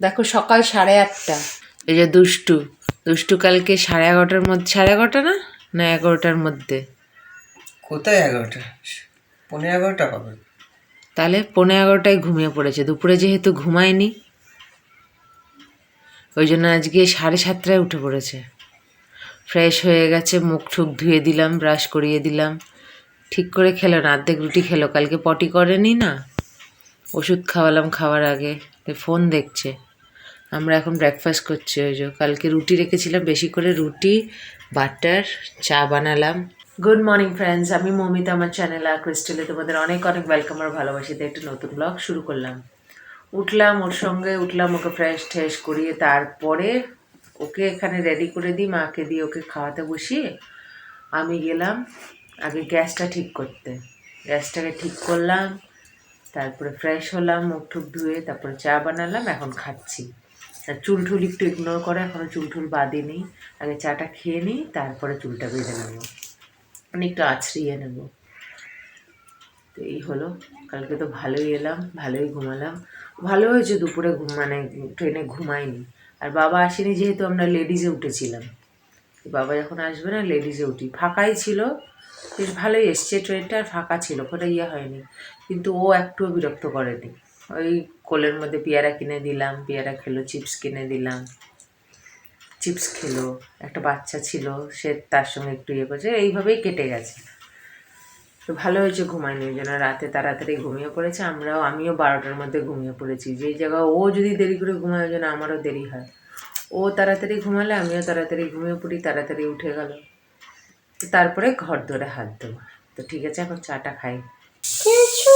দেখো সকাল সাড়ে আটটা। এই যে দুষ্টু। দুষ্টু কালকে সাড়ে এগারোটার মধ্যে সাড়ে এগারোটা না? না এগারোটার মধ্যে। কোথায় এগারোটা? পনেরো এগারোটা হবে তাহলে পনেরো এগারোটায় ঘুমিয়ে পড়েছে। দুপুরে যেহেতু ঘুমায়নি ওই জন্য আজকে সাড়ে সাতটায় উঠে পড়েছে। ফ্রেশ হয়ে গেছে মুখ ঠুক ধুয়ে দিলাম ব্রাশ করিয়ে দিলাম। ঠিক করে খেলো না অর্ধেক রুটি খেলো। কালকে পটি করেনি না? ওষুধ খাওয়ালাম খাওয়ার আগে। ফোন দেখছে। আমরা এখন ব্রেকফাস্ট করছি, ওই যে কালকে রুটি রেখেছিলাম, বেশি করে রুটি বাটার চা বানালাম। গুড মর্নিং ফ্রেন্ডস আমি মমিতা, আমার চ্যানেল আর ক্রিস্টালে তোমাদের অনেক অনেক ওয়েলকাম আর ভালোবাসিতে একটা নতুন ব্লগ শুরু করলাম। উঠলাম, ওর সঙ্গে উঠলাম, ওকে ফ্রেশ ট্রেশ করিয়ে তারপরে ওকে এখানে রেডি করে দিই, মাকে দিয়ে ওকে খাওয়াতে বসিয়ে আমি গেলাম আগে গ্যাসটা ঠিক করতে। গ্যাসটাকে ঠিক করলাম, তারপরে ফ্রেশ হলাম মুখ টুক ধুয়ে তারপরে চা বানালাম, এখন খাচ্ছি। আর চুল টুল একটু ইগনোর করে এখনও চুল টুল বাঁধিনি আগে চাটা খেয়ে নিই, তারপরে চুলটা বেঁধে নেব। একটু আছড়িয়ে নেব। তো এই হলো। কালকে তো ভালোই এলাম, ভালোই ঘুমালাম। ভালো হয়েছে দুপুরে ঘুম মানে ট্রেনে ঘুমাইনি। আর বাবা আসেনি যেহেতু আমরা লেডিজে উঠেছিলাম। বাবা যখন আসবে না, লেডিজে উঠি। ফাঁকাই ছিল, বেশ ভালোই এসছে ট্রেনটা, আর ফাঁকা ছিল। ওটা ইয়ে হয়নি। কিন্তু ও একটুও বিরক্ত করেনি। ওই কোলের মধ্যে পেয়ারা কিনে দিলাম, পেয়ারা খেলো, চিপস কিনে দিলাম। চিপস খেলো, একটা বাচ্চা ছিল, সে তার সঙ্গে একটু ইয়ে করছে, এইভাবেই কেটে গেছে। তো ভালো হয়েছে ঘুমায়নি, ওই জন্য রাতে তাড়াতাড়ি ঘুমিয়ে পড়েছে, আমরাও, আমিও বারোটার মধ্যে ঘুমিয়ে পড়েছি। যেই জায়গায় ও যদি দেরি করে ঘুমায়, ওই জন্য আমারও দেরি হয়। ও তাড়াতাড়ি ঘুমালে, আমিও তাড়াতাড়ি ঘুমিয়ে পড়ি, তাড়াতাড়ি উঠে গেল। তারপরে ঘর ধরে হাত দেবো তো ঠিক আছে, এখন চাটা খাই। কিছু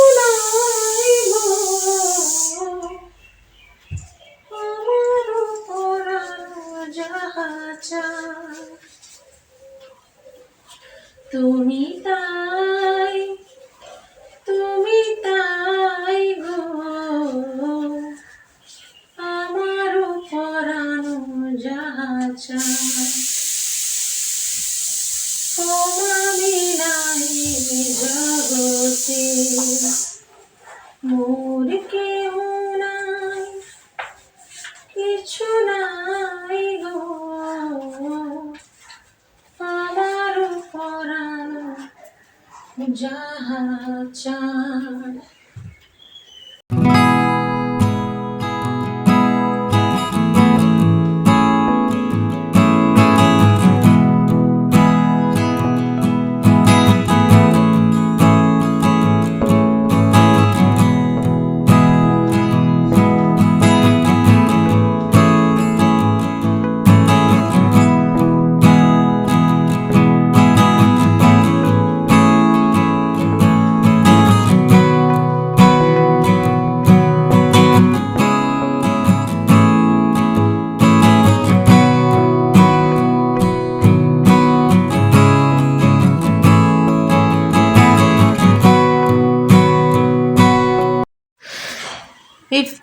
তোমামি নাই জগতে। মোর কেউ নাই কিছু নাই গো। আমার পরানো যাহা চায়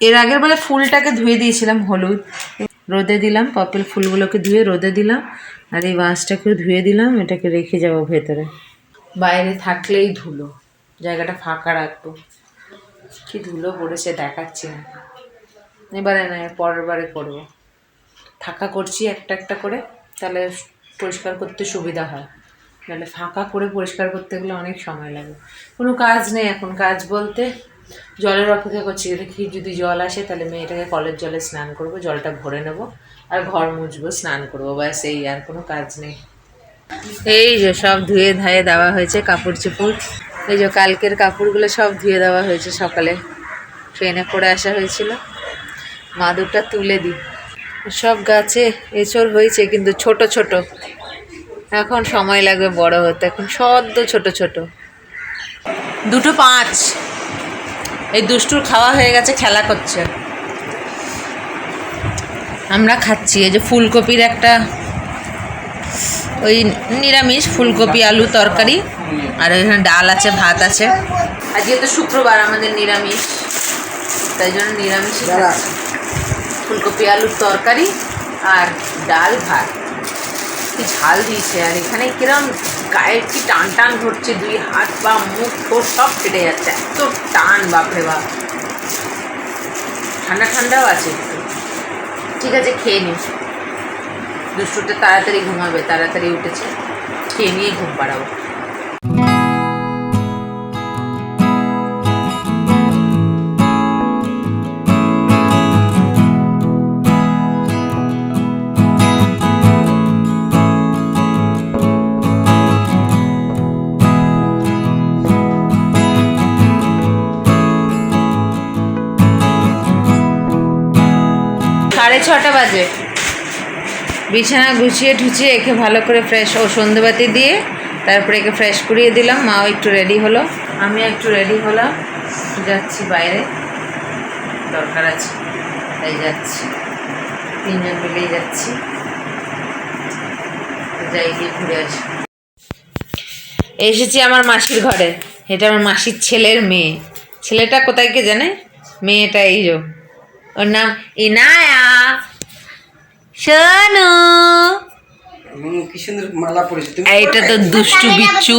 এর আগের বারে ফুলটাকে ধুয়ে দিয়েছিলাম হলুদ। রোদে দিলাম পাপেল ফুলগুলোকে ধুয়ে রোদে দিলাম, আর এই বাঁশটাকেও ধুয়ে দিলাম, এটাকে রেখে যাব ভেতরে। বাইরে থাকলেই ধুলো, জায়গাটা ফাঁকা রাখব। কি ধুলো পড়েছে দেখাচ্ছি না। এবারে না পরের বারে করব। ফাঁকা করছি একটা একটা করে, তাহলে পরিষ্কার করতে সুবিধা হয়। নাহলে ফাঁকা করে পরিষ্কার করতে গেলে অনেক সময় লাগে। কোনো কাজ নেই এখন, কাজ বলতে জলের অপেক্ষা করছি দেখি যদি জল আসে তাহলে মেয়েটাকে কলের জলে স্নান করব, জলটা ভরে নেব আর ঘর মুছবো, স্নান করব, ব্যাস এই আর কোনো কাজ নেই। এই যে সব ধুয়ে ধায়ে দেওয়া হয়েছে কাপড় চোপড়। এই যে কালকের কাপড়গুলো সব ধুয়ে দেওয়া হয়েছে সকালে। ট্রেনে করে আসা হয়েছিল। মাদুরটা তুলে দিই। সব গাছে এঁচড় হয়েছে, কিন্তু ছোট ছোট। এখন সময় লাগবে বড় হতে। এখন সদ্য ছোট ছোট। দুটো পাঁচ। এই দুষ্টুর খাওয়া হয়ে গেছে খেলা করছে। আমরা খাচ্ছি এই যে ফুলকপির একটা ওই নিরামিষ ফুলকপি আলু তরকারি আর এখানে ডাল আছে ভাত আছে। আজকে তো শুক্রবার আমাদের নিরামিষ তাই জন্য নিরামিষ ফুলকপি আলুর তরকারি আর ডাল ভাত। কি ঝাল দিয়েছে আর এখানে কিরম গায়ে কি টান টান ধরছে দুই হাত, পা, মুখ, ঠোঁট সব ফেটে যাচ্ছে। এত টান, বাপরে বাপ। ঠান্ডা ঠান্ডাও আছে ঠিক আছে, খেয়ে নিস দুষ্টুটা তাড়াতাড়ি ঘুমাবে, তাড়াতাড়ি উঠেছে। খেয়ে নিয়ে ঘুম পাড়াবো। সাড়ে ছটা বাজে। বিছানা গুছিয়ে ঠুচিয়ে একে ভালো করে ফ্রেশ ও সন্ধেবাতি দিয়ে তারপরে একে ফ্রেশ করিয়ে দিলাম। মাও একটু রেডি হলো। আমি একটু রেডি হলাম। যাচ্ছি বাইরে। দরকার আছে। তাই যাচ্ছি। তিনজন মিলেই যাচ্ছি। যাই গিয়ে ঘুরে আসি। এসেছি আমার মাসির ঘরে। এটা আমার মাসির ছেলের মেয়ে। ছেলেটা কোথায় কে জানে? মেয়েটা এই যো। ওর নাম ইনায়া শোনু হুম, কি সুন্দর মালা পরেছে তুমি এইটা তো দুষ্টু বিচ্ছু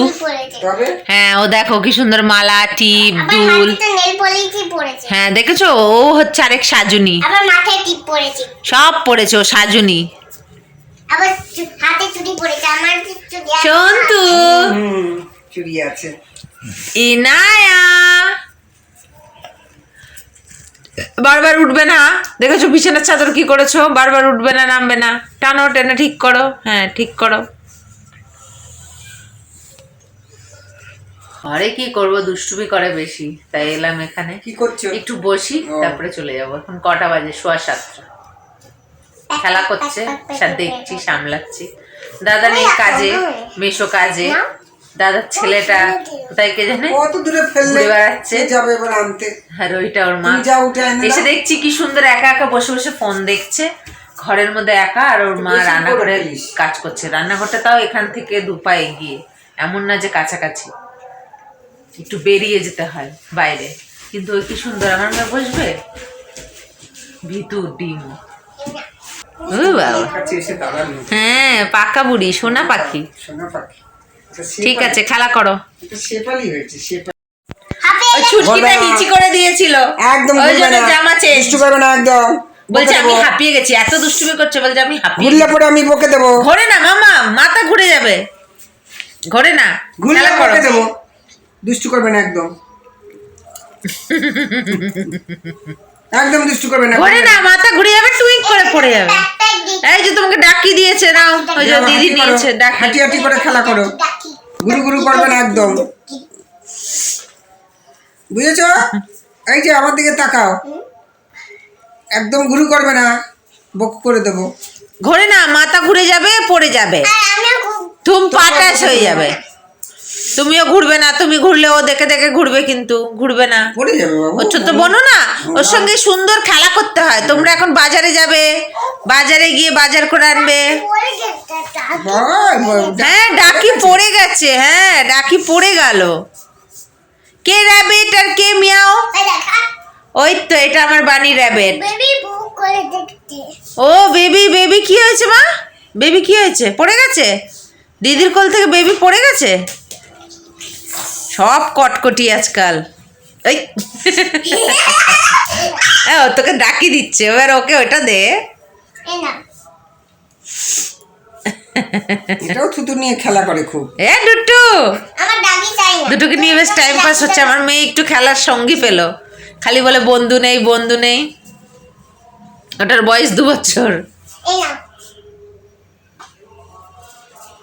হ্যাঁ ও দেখো কি সুন্দর মালা টিপ দুল হ্যাঁ দেখেছ ও হচ্ছে আরেক সাজুনি আবার মাথায় টিপ পড়েছে সব পড়েছে ও সাজুনি আবার হাতে চুড়ি পড়েছে আমার চুড়ি সন্তু হুম আছে ইনায়া বারবার উঠবে না দেখেছ বিছানার চাদর কি করেছ বারবার উঠবে না নামবে না টানো টেনে ঠিক করো হ্যাঁ ঠিক করো ঘরে কি করব দুষ্টুমি করে বেশি তাই এলাম এখানে কি করছ একটু বসি তারপরে চলে যাব এখন কটা বাজে সোয়া সাতটা খেলা করছে সাথে দেখছি সামলাচ্ছি দাদা নেই কাজে মেশো কাজে দাদার ছেলেটা কোথায় কে জানে? কত দূরে ফেললে বেড়াচ্ছে। যাবে এবার আনতে? আর ওইটা ওর মা। যা উঠে এসে দেখছি কি সুন্দর একা একা বসে বসে ফোন দেখছে। ঘরের মধ্যে একা আর ওর মা রান্নাঘরে কাজ করছে। রান্নাঘরটা তাও এখান থেকে দুপা এগিয়ে। এমন না যে কাছাকাছি। একটু বেরিয়ে যেতে হয় বাইরে। কিন্তু ওই কি সুন্দর আমার মেয়ে বসবে? ভিতু ডিম। হ্যাঁ পাকা বুড়ি সোনা পাখি। সোনা পাখি। ঠিক আছে খেলা করো। শেফালি হয়েছে শেফালি ছুটকিটা নিচি করে দিয়েছিল। একদম ওই জন্য জামা চেঞ্জ। করবে না একদম। বলছে আমি হাঁপিয়ে গেছি এত দুষ্টুমি করছে বলছে আমি হাঁপিয়ে ঘুরলে পরে আমি বকে দেবো। ঘোরে না মামা মাথা ঘুরে যাবে। ঘোরে না ঘুরলে বকে দেবো। দুষ্টু করবে না একদম। একদম দুষ্টু করবে না। ঘোরে না মাথা ঘুরে যাবে টুইক করে পড়ে যাবে। এই যে তোমাকে ডাকি দিয়েছে নাও। ওই যে দিদি। নিয়েছে ডাকি। হাঁটি হাঁটি করে খেলা করো। গুরু গুরু করবে না একদম। বুঝেছ? এই যে আমার দিকে তাকাও। একদম গুরু করবে না বক করে দেবো। ঘোরে না মাথা ঘুরে যাবে পড়ে যাবে। ধুম পাটাস হয়ে যাবে। তুমিও ঘুরবে না তুমি ঘুরলে ও দেখে দেখে ঘুরবে কিন্তু ঘুরবে না। পড়ে যাবে বাবু। ও ছোট বোনো না ওর সঙ্গে সুন্দর খেলা করতে হয় তোমরা এখন বাজারে যাবে বাজারে গিয়ে বাজার করে আনবে। হয়, ডাকি পড়ে গেছে হ্যাঁ ডাকি পড়ে গেল। কে র্যাবিট আর কে মিয়াও ওই তো এটা আমার বানি র্যাবিট ও বেবি বেবি কি হয়েছে মা? বেবি কি হয়েছে? পড়ে গেছে? দিদির কোল থেকে বেবি পড়ে গেছে? সব কটকটি আজকাল। এই। হ্যাঁ, ও তোকে ডাকি দিচ্ছে এবার ওকে ওটা দে। এটাও থুতু নিয়ে খেলা করে খুব। এ ডুটু আমার ডাকি চাই না। দুটোকে নিয়ে বেশ টাইম পাস হচ্ছে আমার মেয়ে একটু খেলার সঙ্গী পেল। খালি বলে বন্ধু নেই বন্ধু নেই। ওটার বয়স দু বছর।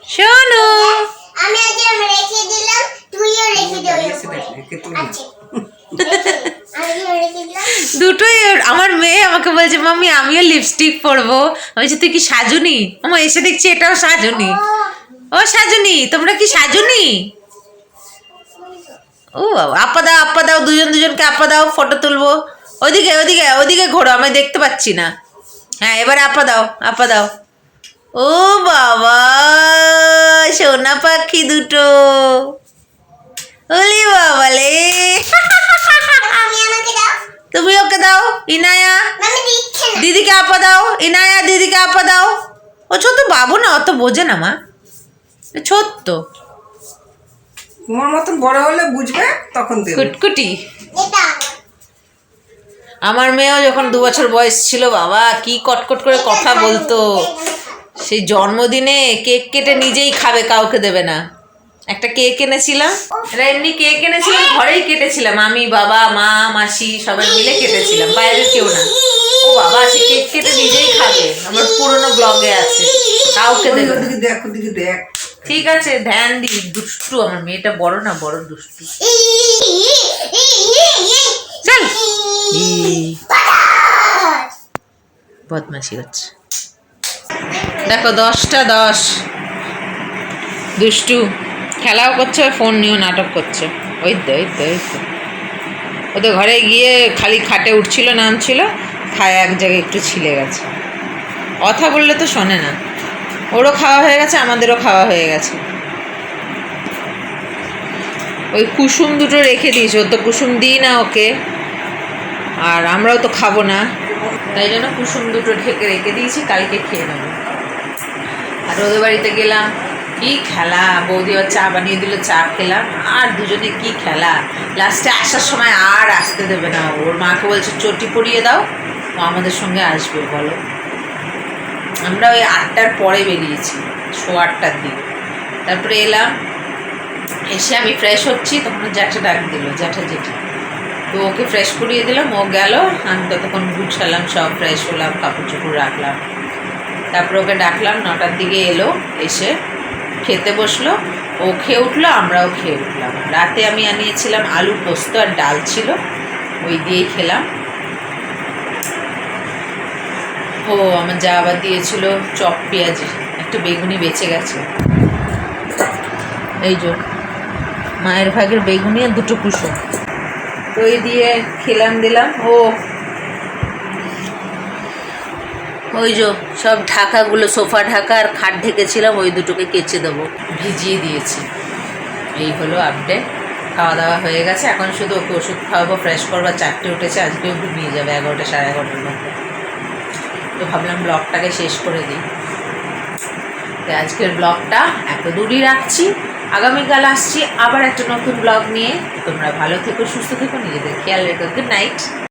শোনো। আমি আজ রেখে দিলাম তুইও রেখে। আচ্ছা। দে। দুটোই আমার মেয়ে আমাকে বলছে মাম্মি আমিও লিপস্টিক পরবো। বলছি তুই কি সাজুনি? আমার এসে দেখছি এটাও সাজুনি। ও। সাজুনি তোমরা কি সাজুনি? ও বাবা, আপা দাও আপা দাও দুজন দুজনকে আপা দাও ফটো তুলবো। ওদিকে ওদিকে ওদিকে ঘোরো আমি দেখতে পাচ্ছি না। হ্যাঁ এবারে আপা দাও আপা দাও। ও বাবা সোনা পাখি দুটো। ওলি বাবালে আমি আমাকে দাও তুমি ওকে দাও ইনায়া মামি দিচ্ছে না দিদিকে আপা দাও ইনায়া দিদিকে আপা দাও ও ছোট বাবু না অত বোঝে না মা ছোট্ট তোমার মতন বড় হলে বুঝবে তখন কুটকুটি। আমার। আমার মেয়েও যখন দু বছর বয়স ছিল বাবা কি কটকট করে কথা বলতো। সেই জন্মদিনে কেক কেটে নিজেই খাবে কাউকে দেবে না। একটা কেক এনেছিলাম। এটা এমনি কেক এনেছিলাম ঘরেই কেটেছিলাম। আমি বাবা মা মাসি সবাই মিলে কেটেছিলাম। বাইরের কেউ না। ও বাবা সে কেক কেটে নিজেই খাবে। আমার পুরনো ব্লগে আছে। কাউকে দেখ ওদিকে দেখ। ঠিক আছে ধ্যান দি। দুষ্টু আমার মেয়েটা বড় না বড় দুষ্টু। চল। বদমাসি হচ্ছে। দেখো দশটা দশ। দুষ্টু। খেলাও করছে ফোন নিয়েও নাটক করছে। ওই তো ওই তো ওই তো। ওদের ঘরে গিয়ে খালি খাটে উঠছিল, নামছিল, খায় এক জায়গায় একটু ছিলে গেছে। কথা বললে তো শোনে না। ওরও খাওয়া হয়ে গেছে, আমাদেরও খাওয়া হয়ে গেছে। ওই কুসুম দুটো রেখে দিয়েছে ও তো কুসুম দিই না ওকে। আর আমরাও তো খাব না। তাই জন্য কুসুম দুটো ঢেকে রেখে দিয়েছি, কালকে খেয়ে নেব। আর ওদের বাড়িতে গেলাম কি খেলা? বৌদি আবার চা বানিয়ে দিল, চা খেলাম। আর দুজনে কি খেলা? লাস্টে আসার সময় আর আসতে দেবে না। ওর মাকে বলছে, চটি পরিয়ে দাও, ও আমাদের সঙ্গে আসবে, বলো। আমরা ওই আটটার পরে বেরিয়েছি, শো আটটার দিকে। তারপরে এলাম, এসে আমি ফ্রেশ হচ্ছি, তখন জ্যাঠা ডাক দিল, জ্যাঠা জেঠি। তো ওকে ফ্রেশ করিয়ে দিলাম, ও গেল, আমি ততক্ষণ গুছালাম, সব ফ্রেশ হলাম, কাপড় চোপড় রাখলাম। তারপরে ওকে ডাকলাম, নটার দিকে এলো, এসে খেতে বসল, ও খেয়ে উঠল, আমরাও খেয়ে উঠলাম। রাতে আমি আনিয়েছিলাম আলু পোস্ত আর ডাল ছিল, ওই দিয়েই খেলাম। ও আমার যা আবার দিয়েছিল, চপ, পেঁয়াজি, একটু বেগুনি বেঁচে গেছে। এই যে, মায়ের ভাগের বেগুনি আর দুটো কুসুম। তো এই দিয়ে খেলাম, দিলাম। ও ওই যে সব ঢাকাগুলো, সোফা ঢাকা আর খাট ঢেকেছিলাম, ওই দুটোকে কেচে দেবো। ভিজিয়ে দিয়েছি। এই হলো আপডেট খাওয়া দাওয়া হয়ে গেছে। এখন শুধু ওকে ওষুধ খাওয়াবো ফ্রেশ করব। চারটে উঠেছে আজকেও ঘুমিয়ে যাবে, এগারোটা সাড়ে এগারোটার মধ্যে। তো ভাবলাম ব্লগটাকে শেষ করে দিই। তো আজকের ব্লগটা এত দূরই রাখছি। আগামীকাল আসছি আবার একটা নতুন ব্লগ নিয়ে। তোমরা ভালো থেকো, সুস্থ থেকো, নিজেদের খেয়াল রেখো। Good night